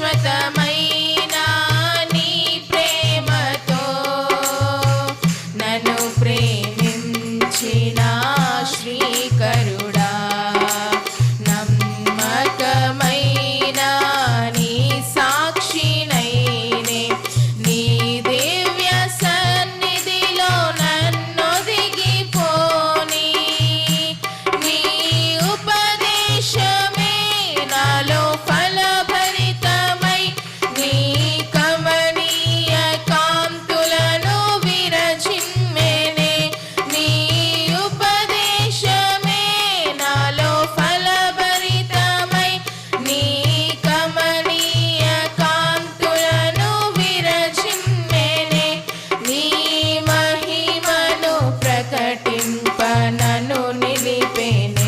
శాశ్వతమైనా నీ ప్రేమతో నన్ను ప్రేమించిన శ్రీకరు pain.